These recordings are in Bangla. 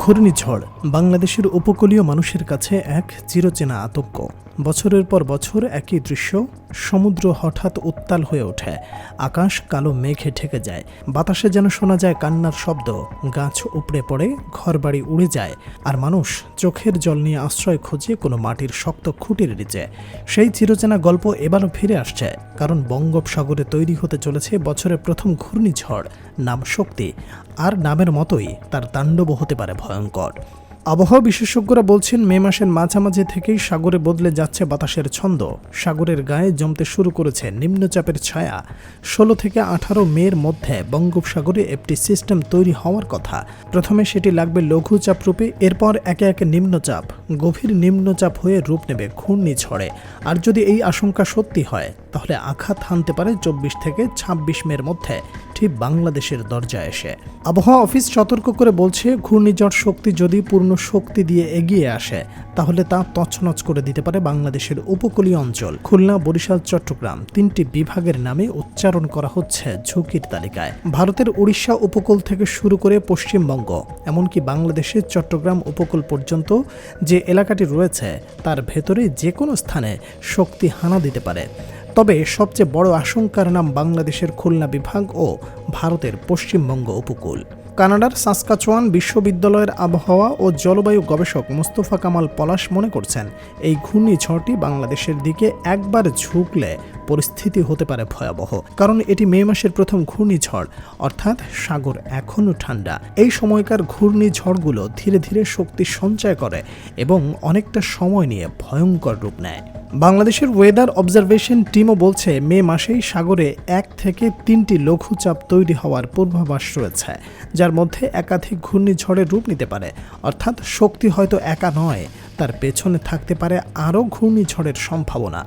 ঘূর্ণিঝড় বাংলাদেশের উপকূলীয় মানুষের কাছে এক চিরচেনা আতঙ্ক। বছরের পর বছর একই দৃশ্য, সমুদ্র হঠাৎ উত্তাল হয়ে ওঠে, আকাশ কালো মেঘে ঢেকে যায়, বাতাসে যেন শোনা যায় কান্নার শব্দ, গাছ উপড়ে পড়ে, ঘরবাড়ি উড়ে যায়, আর মানুষ চোখের জল নিয়ে আশ্রয় খোঁজে কোনো মাটির শক্ত খুঁটির নিচে। সেই চিরচেনা গল্প এবারও ফিরে আসছে, কারণ বঙ্গোপসাগরে তৈরি হতে চলেছে বছরের প্রথম ঘূর্ণিঝড়, নাম শক্তি, আর নামের মতোই তার তাণ্ডব হতে পারে ভয়ঙ্কর। আবহাওয়া বিশেষজ্ঞরা বলছেন, মে মাসের মাঝামাঝি থেকেই সাগরে বদলে যাচ্ছে বাতাসের ছন্দ। সাগরের গায়ে জমতে শুরু করেছে নিম্নচাপের ছায়া। ষোলো থেকে আঠারো মের মধ্যে বঙ্গোপসাগরে একটি সিস্টেম তৈরি হওয়ার কথা। প্রথমে সেটি লাগবে লঘুচাপ রূপে এরপর একে একে নিম্নচাপ। গভীর নিম্নচাপ হয়ে রূপ নেবে ঘূর্ণিঝড়ে আর যদি এই আশঙ্কা সত্যি হয়, তাহলে আঘাত হানতে পারে চব্বিশ থেকে ছাব্বিশ মের মধ্যে। ঠিক বাংলাদেশের দরজায় এসে। আবহাওয়া অফিস সতর্ক করে বলছে, ঘূর্ণিঝড় শক্তি যদি পূর্ণ শক্তি দিয়ে এগিয়ে আসে, তাহলে তা তছনছ করে দিতে পারে বাংলাদেশের উপকূলীয় অঞ্চল। খুলনা, বরিশাল, চট্টগ্রাম তিনটি বিভাগের নামে উচ্চারণ করা হচ্ছে ঝুঁকির তালিকায়। ভারতের উড়িষ্যা উপকূল থেকে শুরু করে পশ্চিমবঙ্গ, এমনকি বাংলাদেশের চট্টগ্রাম উপকূল পর্যন্ত যে এলাকাটি রয়েছে, তার ভেতরে যে কোনো স্থানে শক্তি হানা দিতে পারে। তবে সবচেয়ে বড় আশঙ্কার নাম বাংলাদেশের খুলনা বিভাগ ও ভারতের পশ্চিমবঙ্গ উপকূল। কানাডার সাসকাচোয়ান বিশ্ববিদ্যালয়ের আবহাওয়া ও জলবায়ু গবেষক মোস্তফা কামাল পলাশ মনে করছেন, এই ঘূর্ণিঝড়টি বাংলাদেশের দিকে একবার ঝুঁকলে পরিস্থিতি হতে পারে ভয়াবহ, কারণ এটি মে মাসের প্রথম ঘূর্ণিঝড়, অর্থাৎ সাগর এখনও ঠান্ডা। এই সময়কার ঘূর্ণিঝড়গুলো ধীরে ধীরে শক্তি সঞ্চয় করে এবং অনেকটা সময় নিয়ে ভয়ঙ্কর রূপ নেয়। বাংলাদেশের ওয়েদার অবজারভেশন টিমও বলছে, মে মাসেই সাগরে এক থেকে তিনটি লঘুচাপ তৈরি হওয়ার পূর্বাভাস রয়েছে, যার মধ্যে একাধিক ঘূর্ণিঝড়ের রূপ নিতে পারে। অর্থাৎ শক্তি হয়তো একা নয়, তার পেছনে থাকতে পারে আরও ঘূর্ণিঝড়ের সম্ভাবনা।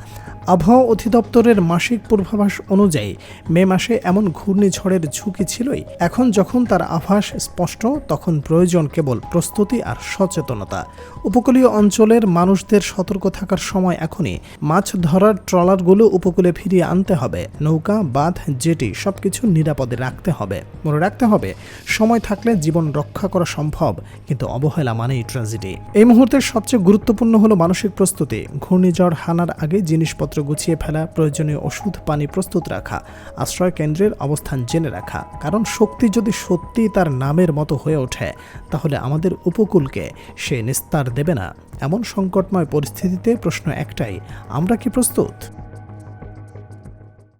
আবহাওয়া অধিদপ্তরের মাসিক পূর্বাভাস অনুযায়ী, মে মাসে এমন ঘূর্ণিঝড়ের ঝুঁকি ছিলই। এখন যখন তার আভাস স্পষ্ট, তখন প্রয়োজন কেবল প্রস্তুতি আর সচেতনতা। উপকূলীয় অঞ্চলের মানুষদের সতর্ক থাকার সময় এখনই মাছ ধরার ট্রলারগুলো উপকূলে ফিরিয়ে আনতে হবে। নৌকা, বাঁধ, জেটি সবকিছু নিরাপদে রাখতে হবে। মনে রাখতে হবে, সময় থাকলে জীবন রক্ষা করা সম্ভব, কিন্তু অবহেলা মানেই ট্র্যাজেডি এই মুহূর্তে সবচেয়ে গুরুত্বপূর্ণ হলো মানসিক প্রস্তুতি। ঘূর্ণিঝড় হানার আগে জিনিসপত্র গুছিয়ে ফেলা, প্রয়োজনীয় ওষুধ, পানি প্রস্তুত রাখা, আশ্রয় কেন্দ্রের অবস্থান জেনে রাখা। কারণ শক্তি যদি সত্যি তার নামের মতো হয়ে ওঠে, তাহলে আমাদের উপকূলকে সে নিস্তার দেবে না। এমন সংকটময় পরিস্থিতিতে প্রশ্ন একটাই, আমরা কি প্রস্তুত?